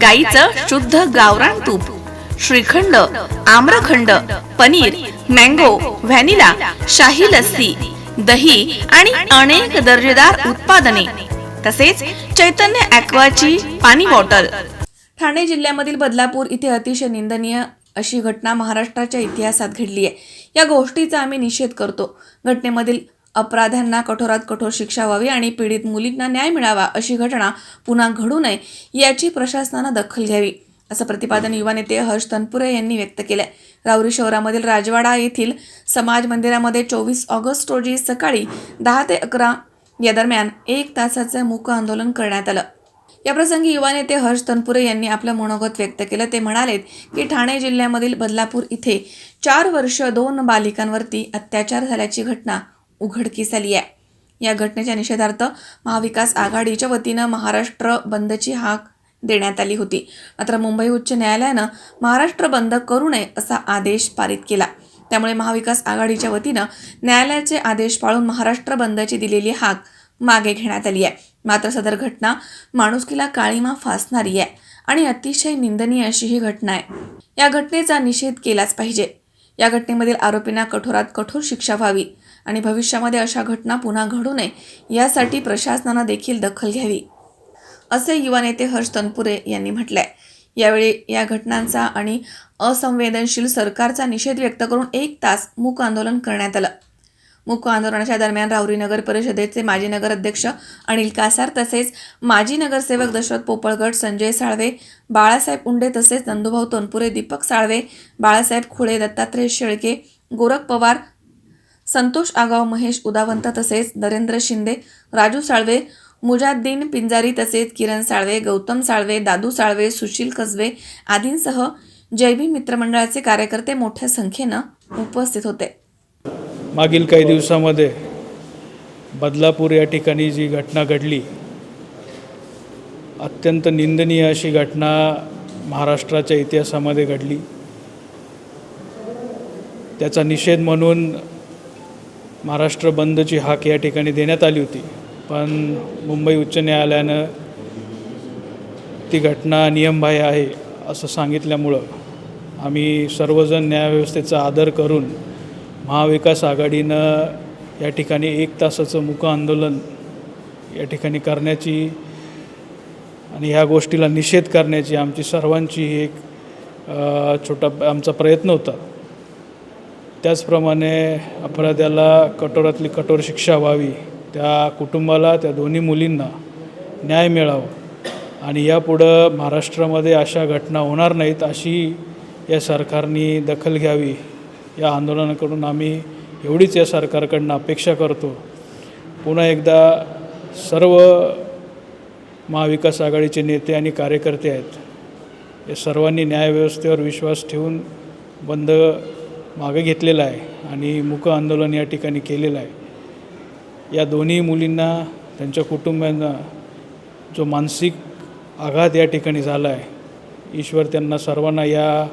गाईचं शुद्ध गावरान तूप श्रीखंड आम्रखंड पनीर मँगो व्हॅनिला शाही लस्सी दही आणि अनेक दर्जेदार उत्पादने. तसेच चैतन्य ॲक्वाची पाणी बॉटल. ठाणे जिल्ह्यामधील बदलापूर इथे अतिशय निंदनीय अशी घटना महाराष्ट्राच्या इतिहासात घडली आहे. या गोष्टीचा आम्ही निषेध करतो. घटनेमधील अपराध्यांना कठोरात कठोर शिक्षा व्हावी आणि पीडित मुलींना न्याय मिळावा अशी घटना पुन्हा घडू नये याची प्रशासनानं दखल घ्यावी असं प्रतिपादन युवा नेते हर्ष तनपुरे यांनी व्यक्त केलंय. राऊरी शहरामधील राजवाडा येथील समाज मंदिरामध्ये चोवीस ऑगस्ट रोजी सकाळी दहा ते अकरा या दरम्यान एक तासाचं मूक आंदोलन करण्यात आलं. याप्रसंगी युवा नेते हर्ष तनपुरे यांनी आपलं मनोगत व्यक्त केलं. ते म्हणालेत की ठाणे जिल्ह्यामधील बदलापूर इथे चार वर्ष दोन बालिकांवरती अत्याचार झाल्याची घटना उघडकीस आली आहे. या घटनेच्या निषेधार्थ महाविकास आघाडीच्या वतीनं महाराष्ट्र बंदची हाक देण्यात आली होती. मात्र मुंबई उच्च न्यायालयानं महाराष्ट्र बंद करू नये असा आदेश पारित केला. त्यामुळे महाविकास आघाडीच्या वतीनं न्यायालयाचे आदेश पाळून महाराष्ट्र बंदची दिलेली हाक मागे घेण्यात आली आहे. मात्र सदर घटना माणुसकीला काळीमा फासणारी आहे आणि अतिशय निंदनीय अशी ही घटना आहे. या घटनेचा निषेध केलाच पाहिजे. या घटनेमधील आरोपींना कठोरात कठोर शिक्षा व्हावी. आणि भविष्यामध्ये अशा घटना पुन्हा घडू नये यासाठी प्रशासनानं देखील दखल घ्यावी. असे युवा नेते हर्ष तनपुरे यांनी म्हटलंय. यावेळी या घटनांचा आणि असंवेदनशील सरकारचा निषेध व्यक्त करून एक तास मूक आंदोलन करण्यात आलं. मूक आंदोलनाच्या दरम्यान राहुरी नगर परिषदेचे माजी नगराध्यक्ष अनिल कासार तसेच माजी नगरसेवक दशरथ पोपळगट संजय साळवे बाळासाहेब उंडे तसेच नंदुभाऊ तोनपुरे दीपक साळवे बाळासाहेब खुळे दत्तात्रय शेळके गोरख पवार संतोष आगाव महेश उदावंत तसेच नरेंद्र शिंदे राजू साळवे मुजाद्दीन पिंजारी तसेच किरण साळवे गौतम साळवे दादू साळवे सुशील कसबे आदींसह जैवी मित्रमंडळाचे कार्यकर्ते मोठ्या संख्येनं उपस्थित होते. मागील काही दिवसामध्ये बदलापूर या ठिकाणी जी घटना घडली अत्यंत निंदनीय अशी घटना महाराष्ट्राच्या इतिहासामध्ये घडली. त्याचा निषेध म्हणून महाराष्ट्र बंदची हाक या ठिकाणी देण्यात आली होती. पण मुंबई उच्च न्यायालयानं ती घटना नियमबाह्य आहे असं सांगितल्यामुळं आम्ही सर्वजण न्यायव्यवस्थेचा आदर करून महाविकास आघाडीनं या ठिकाणी एक तासाचं मुक आंदोलन या ठिकाणी करण्याची आणि ह्या गोष्टीला निषेध करण्याची आमची सर्वांची एक छोटा आमचा प्रयत्न होता. त्याचप्रमाणे अपराध्याला कठोरातली कठोर शिक्षा व्हावी त्या कुटुंबाला त्या दोन्ही मुलींना न्याय मिळावा. आणि यापुढं महाराष्ट्रामध्ये अशा घटना होणार नाहीत अशी या सरकारने दखल घ्यावी. या आंदोलनाकडून आम्ही एवढीच या सरकारकडनं अपेक्षा करतो. पुन्हा एकदा सर्व महाविकास आघाडीचे नेते आणि कार्यकर्ते आहेत. या सर्वांनी न्यायव्यवस्थेवर विश्वास ठेवून बंद मागे घेतलेला आहे आणि मुक आंदोलन या ठिकाणी केलेलं आहे. या दोन्ही मुलींना त्यांच्या कुटुंबियांना जो मानसिक आघात या ठिकाणी झाला आहे ईश्वर त्यांना सर्वांना या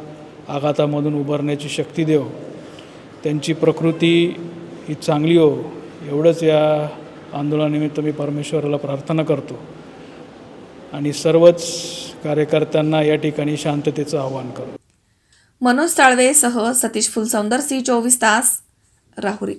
आघातामधून उभारण्याची शक्ती देव. त्यांची प्रकृती ही चांगली हो एवढंच या आंदोलनानिमित्त मी परमेश्वराला प्रार्थना करतो. आणि सर्वच कार्यकर्त्यांना या ठिकाणी शांततेचं आवाहन करतो. मनोज साळवेसह सतीश फुलसौंदर सी चोवीस तास राहुरी.